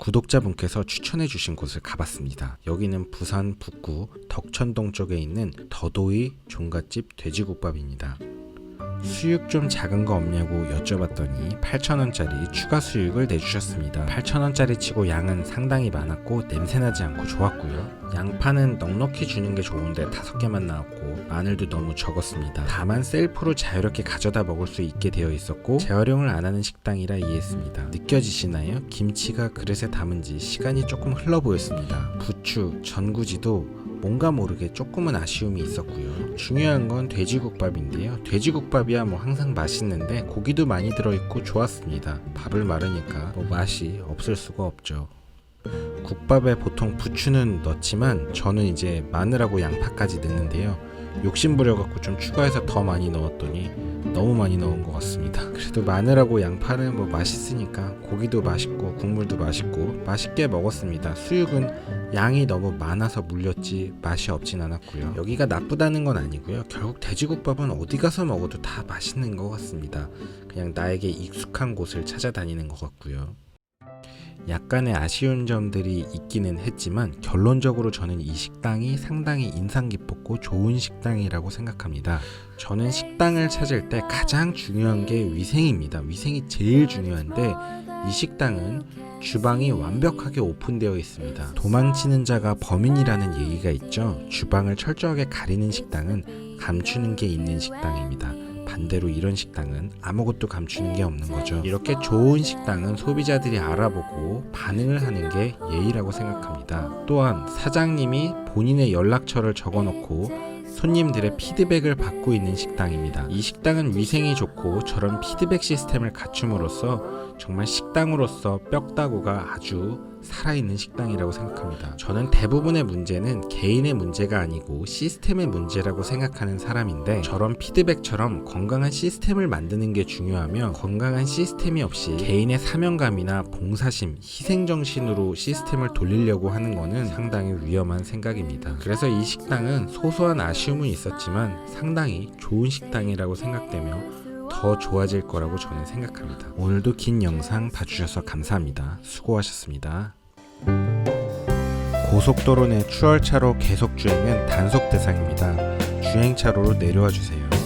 구독자분께서 추천해 주신 곳을 가봤습니다. 여기는 부산 북구 덕천동 쪽에 있는 더도이 종갓집 돼지국밥입니다. 수육 좀 작은 거 없냐고 여쭤봤더니 8,000원짜리 추가 수육을 내주셨습니다. 8,000원짜리 치고 양은 상당히 많았고 냄새나지 않고 좋았고요. 양파는 넉넉히 주는 게 좋은데 5개만 나왔고 마늘도 너무 적었습니다. 다만 셀프로 자유롭게 가져다 먹을 수 있게 되어 있었고 재활용을 안 하는 식당이라 이해했습니다. 느껴지시나요? 김치가 그릇에 담은 지 시간이 조금 흘러 보였습니다. 부추, 전구지도 뭔가 모르게 조금은 아쉬움이 있었고요. 중요한 건 돼지국밥인데요. 돼지국밥이야 뭐 항상 맛있는데 고기도 많이 들어있고 좋았습니다. 밥을 마르니까 뭐 맛이 없을 수가 없죠. 국밥에 보통 부추는 넣지만 저는 이제 마늘하고 양파까지 넣는데요. 욕심 부려갖고 좀 추가해서 더 많이 넣었더니 너무 많이 넣은 것 같습니다. 그래도 마늘하고 양파는 뭐 맛있으니까 고기도 맛있고 국물도 맛있고 맛있게 먹었습니다. 수육은 양이 너무 많아서 물렸지 맛이 없진 않았고요. 여기가 나쁘다는 건 아니고요. 결국 돼지국밥은 어디 가서 먹어도 다 맛있는 것 같습니다. 그냥 나에게 익숙한 곳을 찾아다니는 것 같고요. 약간의 아쉬운 점들이 있기는 했지만 결론적으로 저는 이 식당이 상당히 인상 깊었고 좋은 식당이라고 생각합니다. 저는 식당을 찾을 때 가장 중요한 게 위생입니다. 위생이 제일 중요한데 이 식당은 주방이 완벽하게 오픈되어 있습니다. 도망치는 자가 범인이라는 얘기가 있죠. 주방을 철저하게 가리는 식당은 감추는 게 있는 식당입니다. 반대로 이런 식당은 아무것도 감추는 게 없는 거죠. 이렇게 좋은 식당은 소비자들이 알아보고 반응을 하는 게 예의라고 생각합니다. 또한 사장님이 본인의 연락처를 적어놓고 손님들의 피드백을 받고 있는 식당입니다. 이 식당은 위생이 좋고 저런 피드백 시스템을 갖춤으로써 정말 식당으로서 뼈다구가 아주 살아있는 식당이라고 생각합니다. 저는 대부분의 문제는 개인의 문제가 아니고 시스템의 문제라고 생각하는 사람인데 저런 피드백처럼 건강한 시스템을 만드는 게 중요하며 건강한 시스템이 없이 개인의 사명감이나 봉사심, 희생정신으로 시스템을 돌리려고 하는 거는 상당히 위험한 생각입니다. 그래서 이 식당은 소소한 아쉬움은 있었지만 상당히 좋은 식당이라고 생각되며 더 좋아질 거라고 저는 생각합니다. 오늘도 긴 영상 봐주셔서 감사합니다. 수고하셨습니다. 고속도로 내 추월차로 계속 주행은 단속 대상입니다. 주행차로로 내려와 주세요.